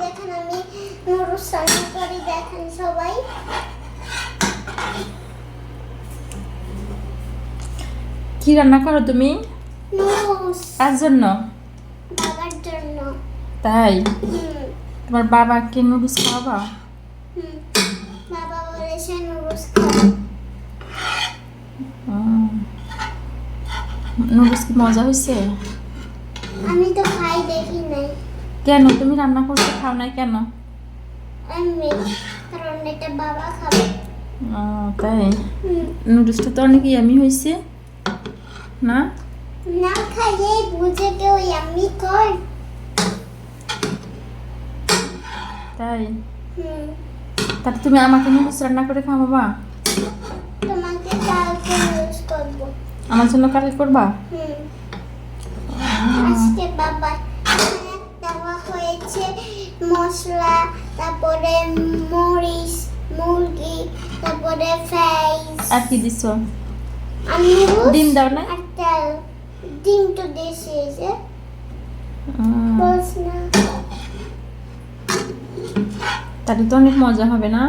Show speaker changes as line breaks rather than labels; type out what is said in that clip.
দেখেন আমি করি দেখেন সবাই।
কি রান্না করো তুমি? কার জন্য?
বাবার জন্য।
তাই? তোমার বাবাকে নুডলস খাওয়াবা?
বাবা বলেছে নুডলস
নুডলস কি মজা হয়েছে
আমি তো খাই দেখি নাই।
কেন? তুমি রান্না করতে খাও না কেন?
কারণ এটা বাবা খাবে।
ও, তাই? নুডলসটা তো অনেক ইয়ামি হয়েছে। না?
না খাইয়ে বুঝে কেউ আমি কর
তাই? তাহলে তুমি আমাকে নুডলস রান্না করে খাওয়াবা
তোমাকে কালকে ইউজ করব।
আমার জন্য কালকে করবা?
হুম। আজকে বাবা মশলা তারপরে মরিচ মুরগি তারপরে ফেস
আর কি দিছ?
আমি
ডিম দাও না?
তেল। ডিম তো দেশে যে।
তাহলে তো অনেক মজা হবে না?